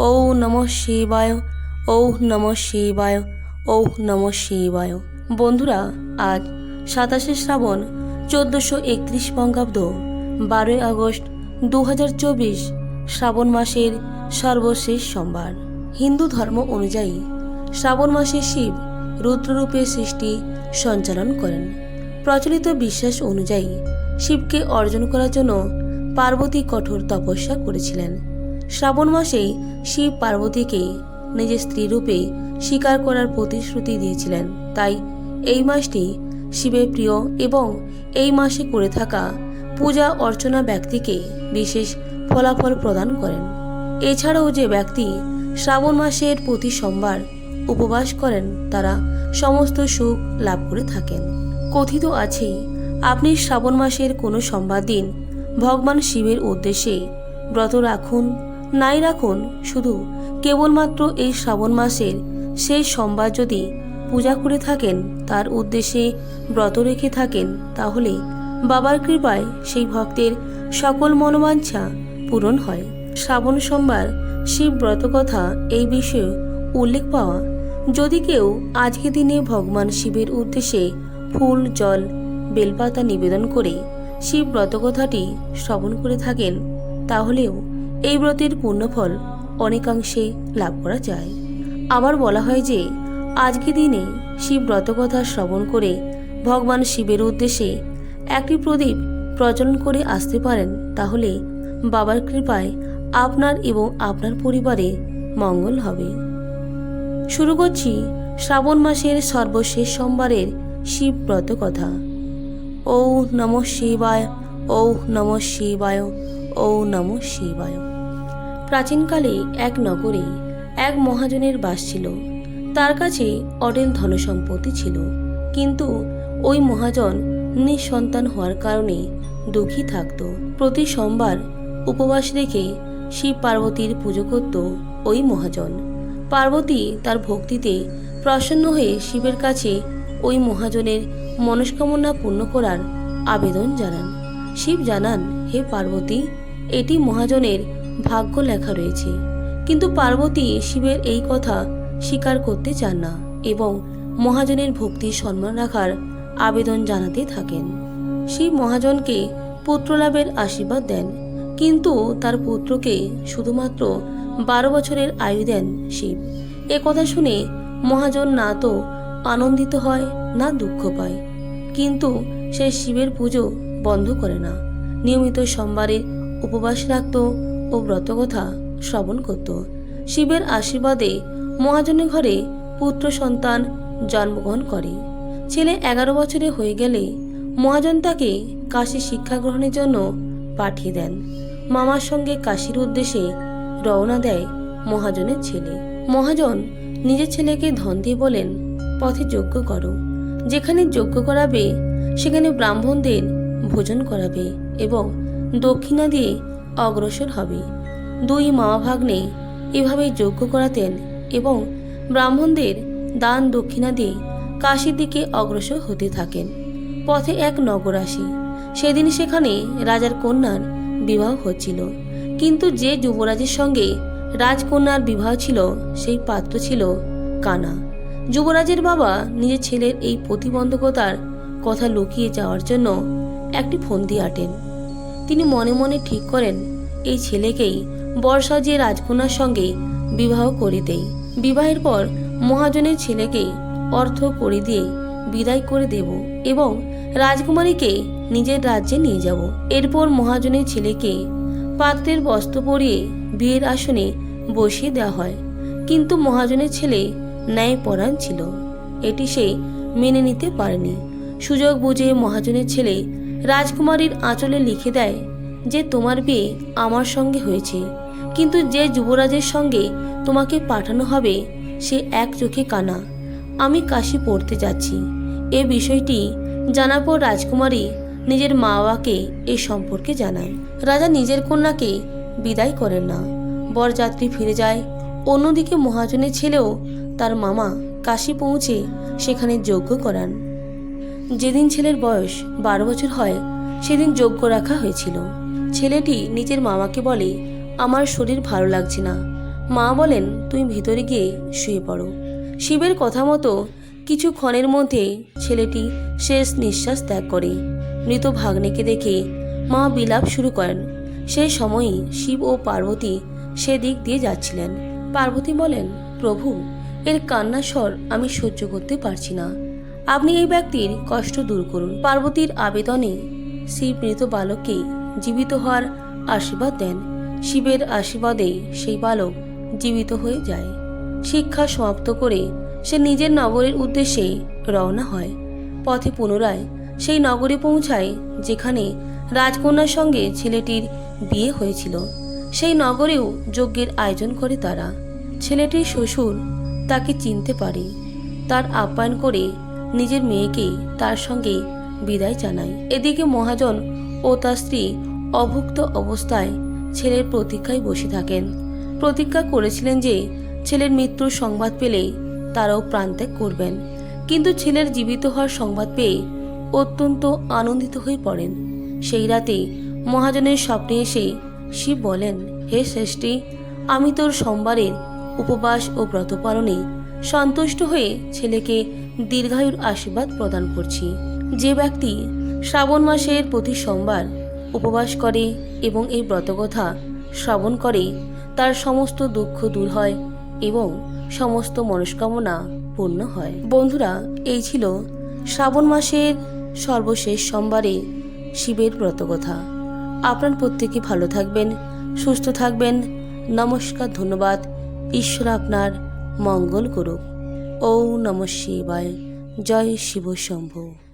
ঔ নম শিবায় ঔ নম শিবায় ঔ নম শিবায়। বন্ধুরা, আজ সাতাশে শ্রাবণ, চোদ্দোশো একত্রিশ বঙ্গাব্দ, বারোই আগস্ট দু হাজার চব্বিশ, শ্রাবণ মাসের সর্বশেষ সোমবার। হিন্দু ধর্ম অনুযায়ী, শ্রাবণ মাসে শিব রুদ্ররূপে সৃষ্টি সঞ্চালন করেন। প্রচলিত বিশ্বাস অনুযায়ী, শিবকে অর্জন করার জন্য পার্বতী কঠোর তপস্যা করেছিলেন। শ্রাবণ মাসে শিব পার্বতীকে নিজের স্ত্রীরূপে স্বীকার করার প্রতিশ্রুতি দিয়েছিলেন। তাই এই মাসটি শিবের প্রিয় এবং এই মাসে করে থাকা পূজা অর্চনা ব্যক্তিকে বিশেষ ফলাফল প্রদান করেন। এছাড়াও যে ব্যক্তি শ্রাবণ মাসের প্রতি সোমবার উপবাস করেন, তারা সমস্ত সুখ লাভ করে থাকেন। কথিত আছে, আপনি শ্রাবণ মাসের কোনো সোমবার দিন ভগবান শিবের উদ্দেশ্যে ব্রত রাখুন নাই রাখুন, শুধু কেবলমাত্র এই শ্রাবণ মাসের শেষ সোমবার যদি পূজা করে থাকেন, তার উদ্দেশ্যে ব্রত রেখে থাকেন, তাহলে বাবার কৃপায় সেই ভক্তের সকল মনোবাঞ্ছা পূরণ হয়। শ্রাবণ সোমবার শিব ব্রত কথা এই বিষয়ে উল্লেখ পাওয়া, যদি কেউ আজকে দিনে ভগবান শিবের উদ্দেশ্যে ফুল, জল, বেলপাতা নিবেদন করে শিব ব্রতকথাটি শ্রবণ করে থাকেন, তাহলেও এই ব্রতের পূর্ণফল অনেকাংশে লাভ করা যায়। আবার বলা হয় যে, আজকে দিনে শিব ব্রতকথা শ্রবণ করে ভগবান শিবের উদ্দেশ্যে একটি প্রদীপ প্রজ্বলন করে আসতে পারেন, তাহলে বাবার কৃপায় আপনার এবং আপনার পরিবারে মঙ্গল হবে। শুরু করছি শ্রাবণ মাসের সর্বশেষ সোমবারের শিব ব্রত কথা ঔ নম শিবায় ঔ নম শিবায় ঔ নম শিবায়। প্রাচীনকালে এক নগরে এক মহাজনের বাস ছিল। তার কাছে অডেল ধনসম্পত্তি ছিল। কিন্তু ওই মহাজন নিঃসন্তান হওয়ার কারণে দুঃখী থাকত। প্রতি সোমবার উপবাস রেখে শিব পার্বতীর পুজো করত ওই মহাজন। পার্বতী তার ভক্তিতে প্রসন্ন হয়ে শিবের কাছে ওই মহাজনের মনস্কামনা পূর্ণ করার আবেদন জানান। শিব জানান, হে পার্বতী, এটি মহাজনের ভাগ্য লেখা রয়েছে। কিন্তু পার্বতী শিবের এই কথা স্বীকার করতে চান না এবং মহাজনের ভক্তির সম্মান রাখার আবেদন জানাতে থাকেন। শিব মহাজনকে পুত্রলাভের আশীর্বাদ দেন, কিন্তু তার পুত্রকে শুধুমাত্র বারো বছরের আয়ু দেন শিব। এ কথা শুনে মহাজন না তো আনন্দিত হয়, না দুঃখ পায়। কিন্তু সে শিবের পুজো বন্ধ করে না। নিয়মিত সোমবারে উপবাস রাখত ও ব্রতকথা শ্রবণ করত। শিবের আশীর্বাদে মহাজনের ঘরে পুত্র সন্তান জন্মগ্রহণ করে। ছেলে এগারো বছরে হয়ে গেলে মহাজন তাকে কাশী শিক্ষা গ্রহণের জন্য পাঠিয়ে দেন। মামার সঙ্গে কাশীর উদ্দেশ্যে রওনা দেয় মহাজনের ছেলে। মহাজন নিজের ছেলেকে ধন দিয়ে বলেন, পথে যজ্ঞ করো। যেখানে যজ্ঞ করাবে, সেখানে ব্রাহ্মণদের ভোজন করাবে এবং দক্ষিণা দিয়ে অগ্রসর হবে। দুই মামা ভাগ্নে এভাবে যজ্ঞ করাতেন এবং ব্রাহ্মণদের দান দক্ষিণা দিয়ে কাশির দিকে অগ্রসর হতে থাকেন। পথে এক নগর আসে সেদিন সেখানে রাজার কন্যার বিবাহ হচ্ছিল। কিন্তু যে যুবরাজের সঙ্গে রাজকন্যার বিবাহ ছিল, সেই পাত্র ছিল কানা। যুবরাজের বাবা নিজের ছেলের এই প্রতিবন্ধকতার কথা লুকিয়ে যাওয়ার জন্য একটি ফন্দি আটেন। তিনি মনে মনে ঠিক করেন, এই ছেলেকেই বর্ষা যে রাজকন্যার সঙ্গে বিবাহ করে দেই। বিবাহের পর মহাজনের ছেলেকে অর্থ করে দিয়ে বিদায় করে দেব এবং রাজকুমারীকে নিজের রাজ্যে নিয়ে যাব। এরপর মহাজনের ছেলেকে পাত্রের বস্ত্র পরিয়ে বিয়ের আসনে বসিয়ে দেওয়া হয়। কিন্তু মহাজনের ছেলে ন্যায়পরায়ণ ছিল। এটি সে মেনে নিতে পারেনি। সুযোগ বুঝে মহাজনের ছেলে রাজকুমারীর আঁচলে লিখে দেয় যে তোমার বিয়ে আমার সঙ্গে হয়েছে। কিন্তু যে যুবরাজের সঙ্গে তোমাকে পাঠানো হবে, সে এক চোখে কানা। আমি কাশি পড়তে যাচ্ছি। এ বিষয়টি জানার পর রাজকুমারী নিজের মা বাবাকে এ সম্পর্কে জানায়। রাজা নিজের কন্যাকে বিদায় করেন না। বরযাত্রী ফিরে যায়। অন্যদিকে মহাজনের ছেলেও তার মামা কাশি পৌঁছে সেখানে যজ্ঞ করান। যেদিন ছেলের বয়স বারো বছর হয়, সেদিন যজ্ঞ রাখা হয়েছিল। ছেলেটি নিজের মামাকে বলে, আমার শরীর ভালো লাগছে না। মা বলেন, তুমি ভিতরে গিয়ে শুয়ে পড়ো। শিবের কথা মতো কিছু ক্ষণের মধ্যে ছেলেটি শেষ নিঃশ্বাস ত্যাগ করে। মৃত ভাগ্নেকে দেখে মা বিলাপ শুরু করেন। সেই সময়ই শিব ও পার্বতী সেদিক দিয়ে যাচ্ছিলেন। পার্বতী বলেন, প্রভু, এর কান্না স্বর আমি সহ্য করতে পারছি না। আপনি এই ব্যক্তির কষ্ট দূর করুন। পার্বতীর আবেদনে শিব মৃত বালককে জীবিত হওয়ার আশীর্বাদ দেন। শিবের আশীর্বাদে সেই বালক জীবিত হয়ে যায়। শিক্ষা সমাপ্ত করে সে নিজের নগরের উদ্দেশ্যে রওনা হয়। পথে পুনরায় সেই নগরে পৌঁছায়, যেখানে রাজকন্যার সঙ্গে ছেলেটির বিয়ে হয়েছিল। সেই নগরেও যজ্ঞের আয়োজন করে তারা। ছেলেটির শ্বশুর তাকে চিনতে পারে। তার আপ্যায়ন করে নিজের মেয়েকে তার সঙ্গে বিদায় জানায়। এদিকে মহাজন ও তার স্ত্রী অভুক্ত অবস্থায় ছেলের প্রতীক্ষায় বসে থাকেন। প্রতীক্ষা করেছিলেন যে ছেলের মৃত্যুর সংবাদ পেলে তারাও প্রাণত্যাগ করবেন। কিন্তু ছেলের জীবিত হওয়ার সংবাদ পেয়ে অত্যন্ত আনন্দিত হয়ে পড়েন। সেই রাতে মহাজনের স্বপ্নে এসে শিব বলেন, হে শ্রেষ্ঠী আমি তোর সোমবারের উপবাস ও ব্রত পালনে সন্তুষ্ট হয়ে ছেলেকে দীর্ঘায়ুর আশীর্বাদ প্রদান করছি। যে ব্যক্তি শ্রাবণ মাসের প্রতি সোমবার উপবাস করে এবং এই ব্রতকথা শ্রবণ করে, তার সমস্ত দুঃখ দূর হয় এবং সমস্ত মনস্কামনা পূর্ণ হয়। বন্ধুরা, এই ছিল শ্রাবণ মাসের সর্বশেষ সোমবারে শিবের ব্রতকথা। আপনার প্রত্যেকে ভালো থাকবেন, সুস্থ থাকবেন। নমস্কার, ধন্যবাদ। ঈশ্বর আপনার মঙ্গল করুক। ও নম শিবায়। জয় শিব শম্ভু।